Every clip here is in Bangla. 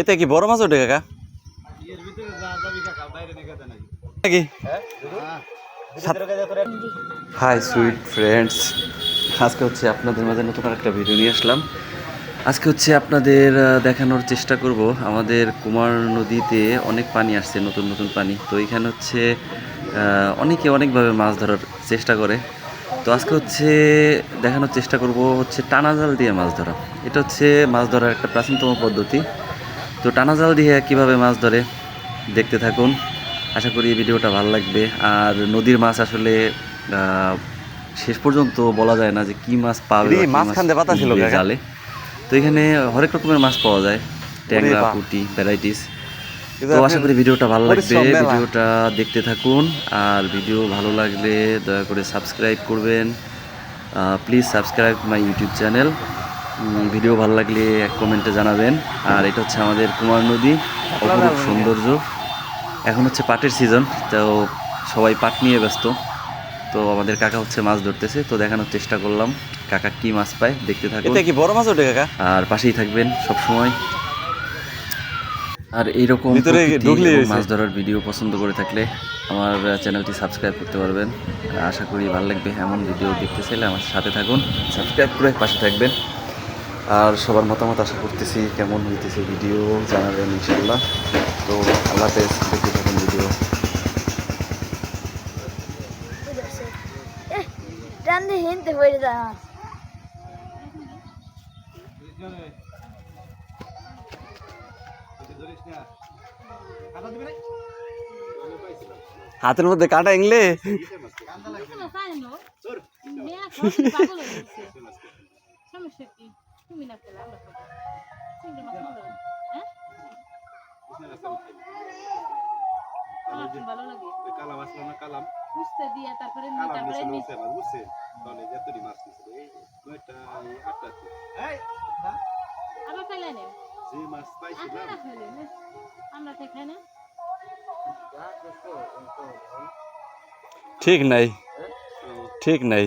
এতে কি বড় মাছ ওঠে কাকা? হাই সুইট ফ্রেন্ডস আজকে হচ্ছে আপনাদের মাঝে নতুন একটা ভিডিও নিয়ে আসলাম। আজকে হচ্ছে আপনাদের দেখানোর চেষ্টা করব। আমাদের কুমার নদীতে অনেক পানি আসছে, নতুন নতুন পানি। তো এখানে হচ্ছে অনেকে অনেকভাবে মাছ ধরার চেষ্টা করে। তো আজকে হচ্ছে দেখানোর চেষ্টা করব হচ্ছে টানা জাল দিয়ে মাছ ধরা। এটা হচ্ছে মাছ ধরার একটা প্রাচীনতম পদ্ধতি। তো টানা জাল দিয়ে কীভাবে মাছ ধরে দেখতে থাকুন। আশা করি এই ভিডিওটা ভালো লাগবে। আর নদীর মাছ আসলে শেষ পর্যন্ত বলা যায় না যে কি মাছ পাবে মাঝখান দিয়ে পাতা ছিল জালে। তো এখানে হরেক রকমের মাছ পাওয়া যায়। ট্যাংরা। পুঁটি ভ্যারাইটিস। তো আশা করি ভিডিওটা ভালো লাগবে। ভিডিওটা দেখতে থাকুন। আর ভিডিও ভালো লাগলে দয়া করে সাবস্ক্রাইব করবেন। Please subscribe my YouTube channel video ভালো লাগলে এক কমেন্টে জানাবেন। আর এটা হচ্ছে আমাদের কুমার নদী অপরূপ সৌন্দর্য। এখন হচ্ছে পাটের সিজন তো সবাই পাট নিয়ে ব্যস্ত। তো আমাদের কাকা হচ্ছে মাছ ধরতেছে তো দেখানোর চেষ্টা করলাম কাকা কি মাছ পায় দেখতে থাকুন। কি বড় মাছ ওঠে কাকা? আর পাশেই থাকবেন সব সময় আর এইরকম। মাছ ধরার ভিডিও পছন্দ করে থাকলে আমার চ্যানেলটি সাবস্ক্রাইব করতে পারবেন। আশা করি ভালো লাগবে এমন ভিডিও দেখতে চাইলে আমার সাথে থাকুন। সাবস্ক্রাইব করে পাশে থাকবেন। আর সবার মতামত আশা করতেছি কেমন হইতেছে ভিডিও জানাবেন ইনশাল্লাহ তো আল্লাহ হাফেজ দেখতে থাকুন ভিডিও হিনতে পড়ে যা। হাতের মধ্যে কাটা এংলে? সমস্যা কি? তুমি না খেলে আমরা খাব। চিংড়ি মাছ ভালো হ্যাঁ? আমার খুব ভালো লাগে। ওই কালাম আসলো না কালাম। উস্তে দিয়ে তারপরে তারপরে বুঝছে তাহলে যতটি মাছ নিছিল এই নয়টা এই আটটা এই আবার খাইলে নেন যে মাছ পাইছিলাম। আমরা তো ঠিক নাই। ঠিক নাই।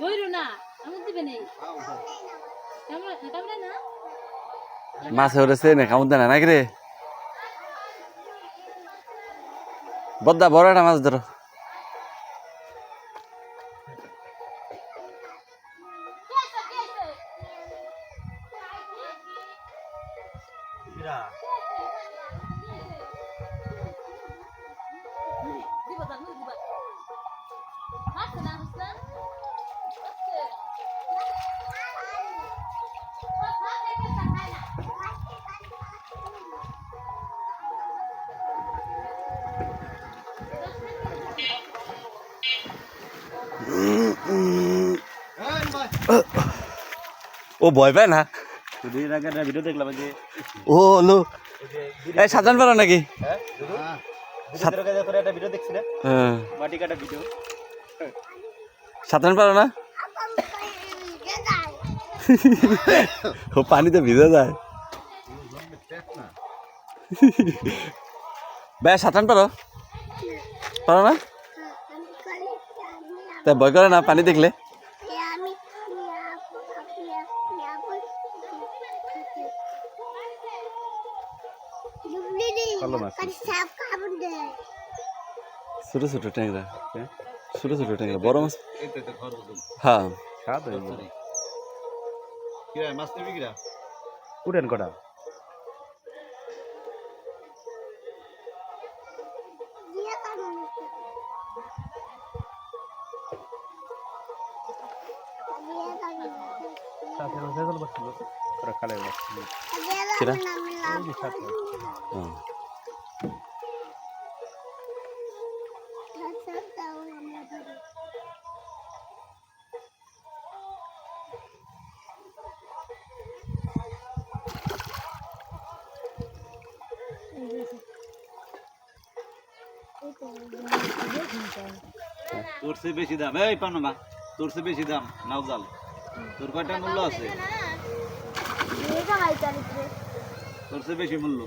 ধরো না দিবে নেই। কামড় না? মাছ উঠেছে না কামড় দেয় না নাকি রে? বদ্দা বড় একটা মাছ ধরো। বিরা ও ভয় পায় না ভিডিও দেখলাম যে ও লো এই সাধারণ পারো নাকি? হ্যাঁ। দেখছিলেন হ্যাঁ পারো না? ও পানিতে ভিজে যায়। ভাই সাঁতার পারো পারো না? তাই ভয় করে না পানি দেখলে? ছোট ছোট ট্যাংরা ছোট ছোট ট্যাংরা বড় মাছ? হ্যাঁ। স্বাদ হয় মাছ নিবি কিরা? উঠেন কটা। কিরা? তোর চেয়ে বেশি দাম। এই পানুমা তোর চেয়ে বেশি দাম নাও জাল। তোর কয়টা মূল্য আছে? তোর চেয়ে বেশি মূল্য।